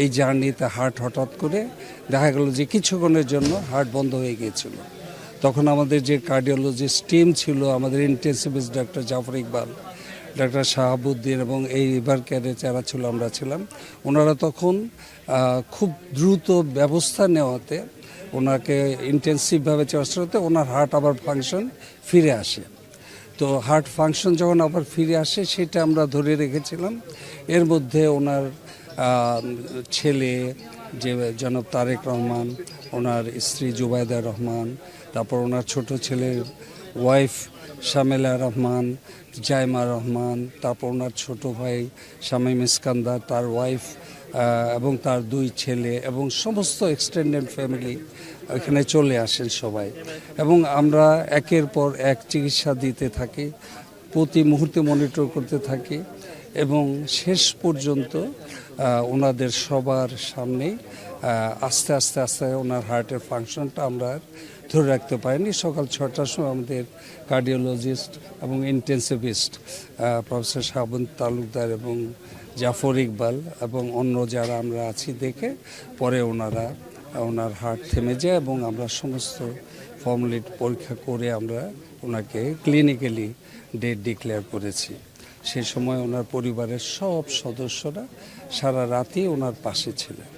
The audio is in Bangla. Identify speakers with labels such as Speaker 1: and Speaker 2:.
Speaker 1: এই জার্নিতে হার্ট হঠাৎ করে দেখা গেল যে কিছুক্ষণের জন্য হার্ট বন্ধ হয়ে গিয়েছিল। তখন আমাদের যে কার্ডিওলজিস্ট টিম ছিল, আমাদের intensivist doctor Zafar Iqbal doctor Shahabuddin এবং এই রিভার কেয়ারে যারা ছিল, আমরা ছিলাম। ওনারা তখন খুব দ্রুত ব্যবস্থা নেওয়াতে ওনাকে ইন্টেন্সিভভাবে চিকিৎসাতে ওনার হার্ট আবার ফাংশন ফিরে আসে। তো হার্ট ফাংশন যখন আবার ফিরে আসে, সেটা আমরা ধরে রেখেছিলাম। এর মধ্যে ওনার ছেলে যে জনাব তারেক রহমান, ওনার স্ত্রী জুবায়দা রহমান, তারপর ওনার ছোট ছেলের ওয়াইফ শামেলা রহমান, জাইমা রহমান, তারপর ওনার ছোট ভাই শামীম ইস্কান্দার, তার ওয়াইফ এবং তার দুই ছেলে এবং সমস্ত এক্সটেন্ডেড ফ্যামিলি এখানে চলে আসেন সবাই। এবং আমরা একের পর এক চিকিৎসা দিতে থাকি। প্রতি মুহূর্তে মনিটর করতে থাকি এবং শেষ পর্যন্ত ওনাদের সবার সামনেই আস্তে আস্তে আস্তে ওনার হার্টের ফাংশনটা আমরা ধরে রাখতে পারিনি। সকাল ছটার সময় আমাদের কার্ডিওলজিস্ট এবং ইন্টেন্সিভিস্ট প্রফেসর শাবন তালুকদার এবং জাফর ইকবাল এবং অন্য যারা আমরা আছি দেখে পরে ওনারা ওনার হার্ট থেমে যায় এবং আমরা সমস্ত ফর্মুলেট পরীক্ষা করে আমরা ওনাকে ক্লিনিক্যালি ডেট ডিক্লেয়ার করেছি। সে সময় ওনার পরিবারের সব সদস্যরা সারা রাতই ওনার পাশে ছিলেন।